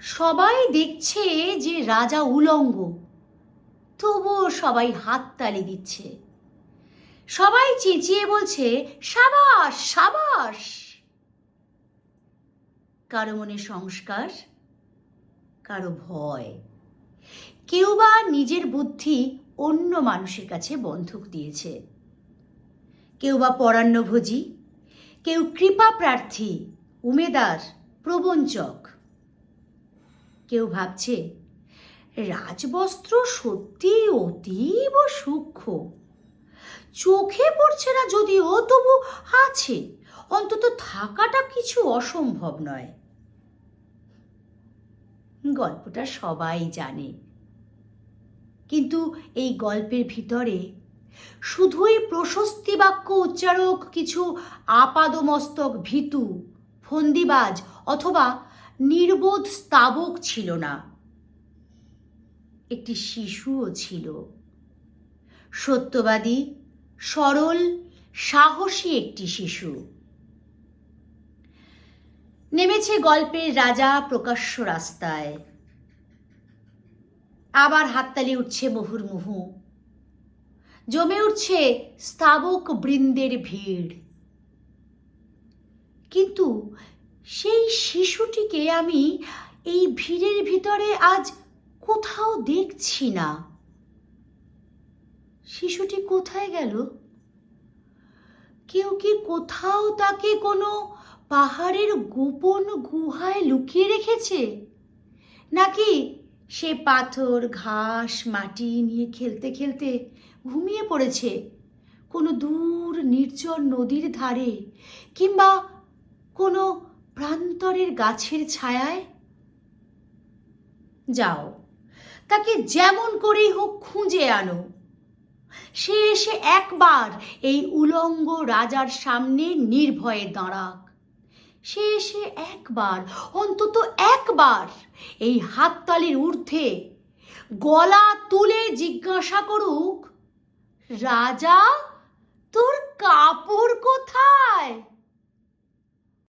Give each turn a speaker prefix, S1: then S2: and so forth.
S1: সবাই দেখছে যে রাজা উলঙ্গ, তবুও সবাই হাততালি দিচ্ছে। সবাই চেঁচিয়ে বলছে, সাবাস সাবাস! কারও মনে সংস্কার, কারও ভয়। কেউ বা নিজের বুদ্ধি অন্য মানুষের কাছে বন্ধক দিয়েছে। কেউ বা পরান্নভোজী, কেউ কৃপা প্রার্থী, উমেদার, প্রবঞ্চক। কেউ ভাবছে, রাজবস্ত্র সত্যি অতীব সূক্ষ্ম। চোখে পড়ছে না যদিও, তবু আছে, অন্তত থাকাটা কিছু অসম্ভব নয়। গল্পটা সবাই জানে। কিন্তু এই গল্পের ভিতরে শুধুই প্রশস্তি বাক্য উচ্চারক কিছু আপাদমস্তক ভীতু, ফন্দিবাজ অথবা নির্বোধ স্তাবক ছিল না। একটি শিশুও ছিল। সত্যবাদী, সরল, সাহসী একটি শিশু। নেমেছে গল্পের রাজা প্রকাশ্য রাস্তায়। আবার হাততালি উঠছে মুহুর্মুহু জমে উঠছে স্তাবক বৃন্দের ভিড়। কিন্তু সেই শিশুটিকে আমি এই ভিড়ের ভিতরে আজ কোথাও দেখছি না। শিশুটি কোথায় গেল? কেউ কি কোথাও তাকে কোনো পাহাড়ের গোপন গুহায় লুকিয়ে রেখেছে? নাকি সে পাথর, ঘাস, মাটি নিয়ে খেলতে খেলতে ঘুমিয়ে পড়েছে? কোনো দূর নির্জন নদীর ধারে কিংবা কোনো প্রান্তরের গাছের ছায়ায়? যাও, তাকে যেমন করেই হোক খুঁজে আনো। সে এসে একবার এই উলঙ্গ রাজার সামনে নির্ভয়ে দাঁড়াক। সে এসে একবার, অন্তত একবার এই হাততালির ঊর্ধ্বে গলা তুলে জিজ্ঞাসা করুক, রাজা